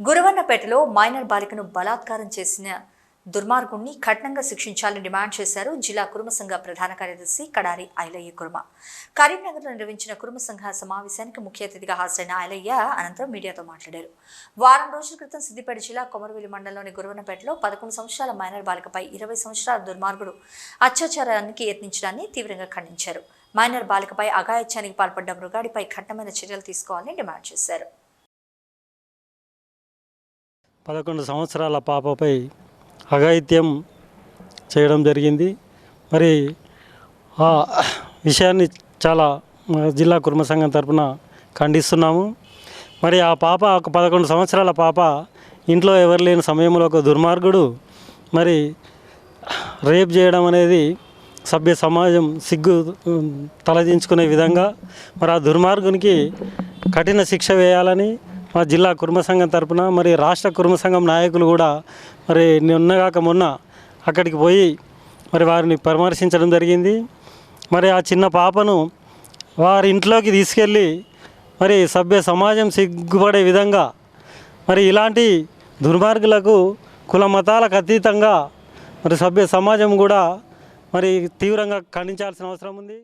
గురవన్నపేటలో minor బాలికను బలాత్కారం చేసిన దుర్మార్గుణ్ణి కఠినంగా శిక్షించాలని డిమాండ్ చేశారు జిల్లా కురుమ సంఘ ప్రధాన కార్యదర్శి కడారి ఐలయ్య కుర్మ. కరీంనగర్లో నిర్వహించిన కురుమ సంఘ సమావేశానికి ముఖ్య అతిథిగా హాజరైన ఐలయ్య అనంతరం మీడియాతో మాట్లాడారు. వారం రోజుల క్రితం సిద్దిపేట జిల్లా కొమరవెల్లి మండలంలోని గురవన్నపేటలో పదకొండు సంవత్సరాల మైనర్ బాలికపై ఇరవై సంవత్సరాల దుర్మార్గుడు అత్యాచారానికి యత్నించడాన్ని తీవ్రంగా ఖండించారు. మైనర్ బాలికపై అగాయత్యానికి పాల్పడ్డ మృగాడిపై కఠినమైన చర్యలు తీసుకోవాలని డిమాండ్ చేశారు. పదకొండు సంవత్సరాల పాపపై అఘాయిత్యం చేయడం జరిగింది. మరి ఆ విషయాన్ని చాలా మా జిల్లా కుర్మ సంఘం తరపున ఖండిస్తున్నాము. మరి ఆ పాప ఒక పదకొండు సంవత్సరాల పాప ఇంట్లో ఎవరు లేని సమయంలో ఒక దుర్మార్గుడు మరి రేప్ చేయడం అనేది సభ్య సమాజం సిగ్గు తలదించుకునే విధంగా మరి ఆ దుర్మార్గునికి కఠిన శిక్ష వేయాలని మా జిల్లా కుర్మ సంఘం తరపున మరి రాష్ట్ర కుర్మ సంఘం నాయకులు కూడా మరి నిన్నగాక మొన్న అక్కడికి పోయి మరి వారిని పరామర్శించడం జరిగింది. మరి ఆ చిన్న పాపను వారి ఇంట్లోకి తీసుకెళ్ళి మరి సభ్య సమాజం సిగ్గుపడే విధంగా మరి ఇలాంటి దుర్మార్గులకు కుల మతాలకు అతీతంగా మరి సభ్య సమాజం కూడా మరి తీవ్రంగా ఖండించాల్సిన అవసరం ఉంది.